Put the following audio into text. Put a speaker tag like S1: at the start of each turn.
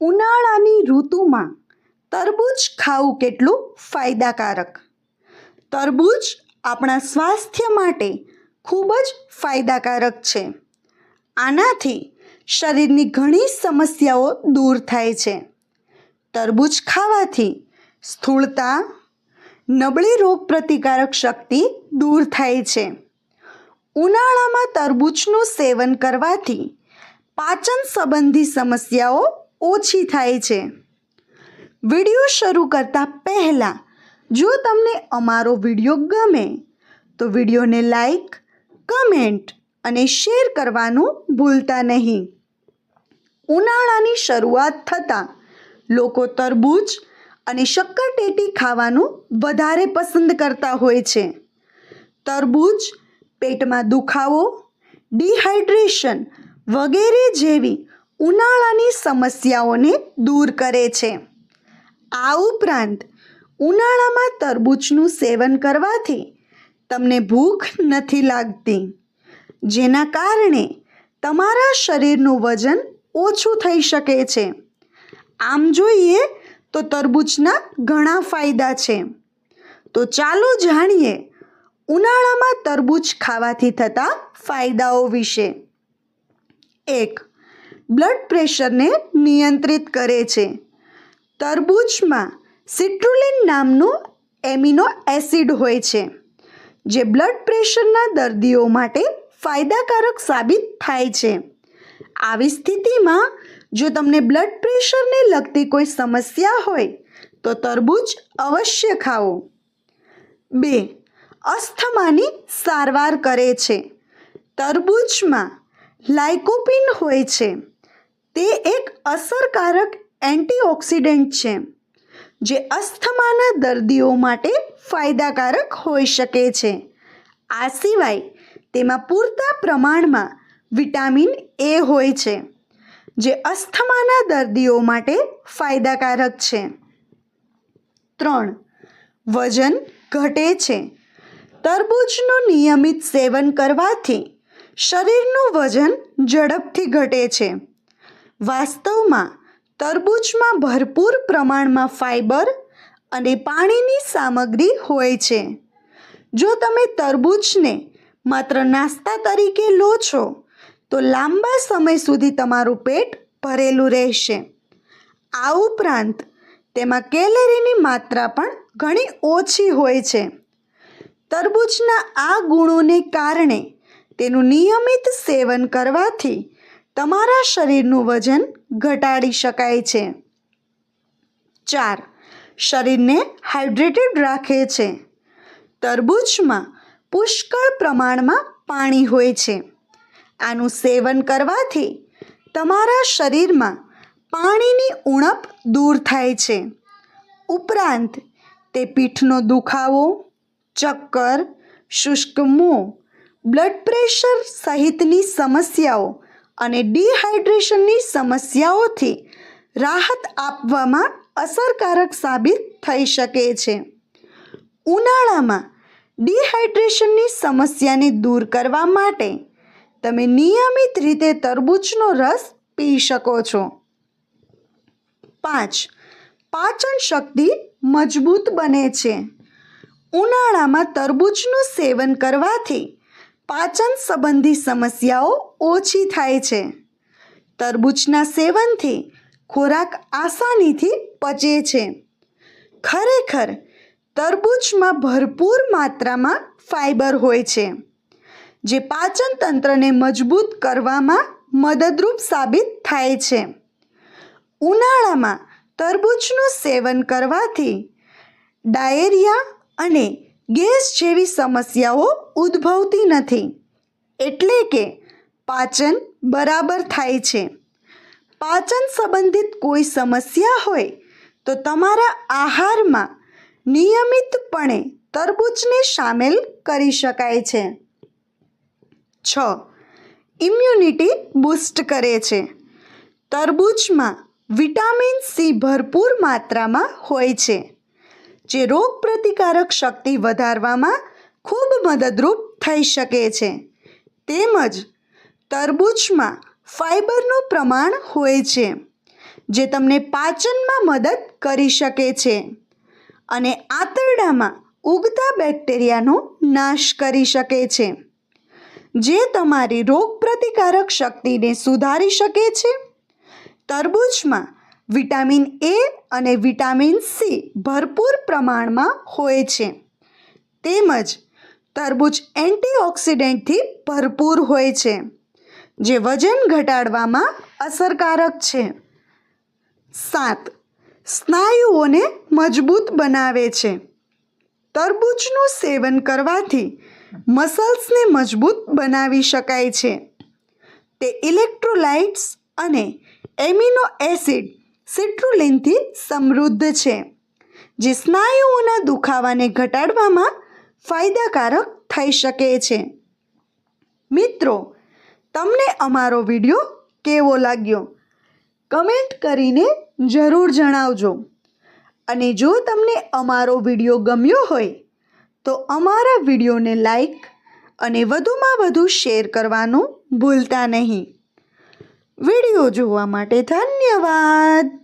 S1: ઉનાળાની ઋતુમાં તરબૂચ ખાવું કેટલું ફાયદાકારક? તરબૂચ આપણા સ્વાસ્થ્ય માટે ખૂબ જ ફાયદાકારક છે. આનાથી શરીરની ઘણી સમસ્યાઓ દૂર થાય છે. તરબૂચ ખાવાથી સ્થૂળતા, નબળી રોગ પ્રતિકારક શક્તિ દૂર થાય છે. ઉનાળામાં તરબૂચનું સેવન કરવાથી પાચન સંબંધી સમસ્યાઓ ઓછી થાય છે. વીડિયો શરૂ કરતાં પહેલાં, જો તમને અમારો વીડિયો ગમે, તો વિડીયોને લાઈક, કમેન્ટ અને શેર કરવાનું ભૂલતા નહીં. ઉનાળાની શરૂઆત થતાં લોકો તરબૂચ અને શક્કરટેટી ખાવાનું વધારે પસંદ કરતા હોય છે. તરબૂચ, પેટમાં દુખાવો ડિહાઇડ્રેશન વગેરે જેવી ઉનાળાની સમસ્યાઓને દૂર કરે છે. આ ઉપરાંત, ઉનાળામાં તરબૂચનું સેવન કરવાથી તમને ભૂખ નથી લાગતી, જેના કારણે તમારા શરીરનું વજન ઓછું થઈ શકે છે. આમ જોઈએ તો તરબૂચના ઘણા ફાયદા છે. તો ચાલો જાણીએ ઉનાળામાં તરબૂચ ખાવાથી થતા ફાયદાઓ વિશે. એક બ્લડ પ્રેશરને નિયંત્રિત કરે છે. તરબૂચમાં સિટ્રુલિન નામનું એમિનો એસિડ હોય છે, જે બ્લડ પ્રેશરના દર્દીઓ માટે ફાયદાકારક સાબિત થાય છે. આવી સ્થિતિમાં જો તમને બ્લડ પ્રેશરને લગતી કોઈ સમસ્યા હોય, તો તરબૂચ અવશ્ય ખાઓ. બે, અસ્થમાની સારવાર કરે છે. તરબૂચમાં લાઇકોપિન હોય છે. તે એક અસરકારક એન્ટીઓક્સિડન્ટ છે, જે અસ્થમાના દર્દીઓ માટે ફાયદાકારક હોઈ શકે છે. આ સિવાય તેમાં પૂરતા પ્રમાણમાં વિટામિન એ હોય છે, જે અસ્થમાના દર્દીઓ માટે ફાયદાકારક છે. ત્રણ, વજન ઘટે છે. તરબૂચનું નિયમિત સેવન કરવાથી શરીરનું વજન ઝડપથી ઘટે છે. વાસ્તવમાં તરબૂચમાં ભરપૂર પ્રમાણમાં ફાઇબર અને પાણીની સામગ્રી હોય છે. જો તમે તરબૂચને માત્ર નાસ્તા તરીકે લો છો, તો લાંબા સમય સુધી તમારું પેટ ભરેલું રહેશે. આ ઉપરાંત, તેમાં કેલેરીની માત્રા પણ ઘણી ઓછી હોય છે. તરબૂચના આ ગુણોને કારણે તેનું નિયમિત સેવન કરવાથી તમારા શરીરનું વજન ઘટાડી શકાય છે. ચાર, શરીરને હાઇડ્રેટેડ રાખે છે. તરબૂચમાં પુષ્કળ પ્રમાણમાં પાણી હોય છે. આનું સેવન કરવાથી તમારા શરીરમાં પાણીની ઉણપ દૂર થાય છે. ઉપરાંત, તે પીઠનો દુખાવો, ચક્કર, શુષ્ક મોં, બ્લડ પ્રેશર સહિતની સમસ્યાઓ અને ડિહાઇડ્રેશનની સમસ્યાઓથી રાહત આપવામાં અસરકારક સાબિત થઈ શકે છે. ઉનાળામાં ડિહાઇડ્રેશનની સમસ્યાને દૂર કરવા માટે તમે નિયમિત રીતે તરબૂચનો રસ પી શકો છો. પાંચ, પાચન શક્તિ મજબૂત બને છે. ઉનાળામાં તરબૂચનું સેવન કરવાથી પાચન સંબંધી સમસ્યાઓ ઓછી થાય છે. તરબૂચના સેવનથી ખોરાક આસાનીથી પચે છે. ખરેખર, તરબૂચમાં ભરપૂર માત્રામાં ફાઇબર હોય છે, જે પાચન તંત્રને મજબૂત કરવામાં મદદરૂપ સાબિત થાય છે. ઉનાળામાં તરબૂચનું સેવન કરવાથી ડાયેરિયા અને ગેસ જેવી સમસ્યાઓ ઉદ્ભવતી નથી. એટલે કે પાચન બરાબર થાય છે. પાચન સંબંધિત કોઈ સમસ્યા હોય તો તમારા આહારમાં નિયમિતપણે તરબૂચને સામેલ કરી શકાય છે. છ. ઇમ્યુનિટી બૂસ્ટ કરે છે. તરબૂચમાં વિટામિન સી ભરપૂર માત્રામાં હોય છે. જે રોગ પ્રતિકારક શક્તિ વધારવામાં ખૂબ મદદરૂપ થઈ શકે છે. તેમજ તરબૂચમાં ફાઇબરનું પ્રમાણ હોય છે, જે તમને પાચનમાં મદદ કરી શકે છે અને આંતરડામાં ઉગતા બેક્ટેરિયાનો નાશ કરી શકે છે, જે તમારી રોગપ્રતિકારક શક્તિને સુધારી શકે છે. તરબૂચમાં વિટામિન એ અને વિટામિન સી ભરપૂર પ્રમાણમાં હોય છે. તેમજ તરબૂચ એન્ટીઓક્સિડન્ટથી ભરપૂર હોય છે, જે વજન ઘટાડવામાં અસરકારક છે. સાત, સ્નાયુઓને મજબૂત બનાવે છે. તરબૂચનું સેવન કરવાથી મસલ્સને મજબૂત બનાવી શકાય છે. તે ઇલેક્ટ્રોલાઇટ્સ અને એમિનો એસિડ સિટ્રુલિનથી સમૃદ્ધ છે, જે સ્નાયુઓના દુખાવાને ઘટાડવામાં ફાયદાકારક થઈ શકે છે. મિત્રો, તમને અમારો વીડિયો કેવો લાગ્યો? કમેન્ટ કરીને જરૂર જણાવજો. અને જો તમને અમારો વીડિયો ગમ્યો હોય, તો અમારા વિડીયોને લાઈક અને વધુમાં વધુ શેર કરવાનું ભૂલતા નહીં. વીડિયો જોવા માટે ધન્યવાદ.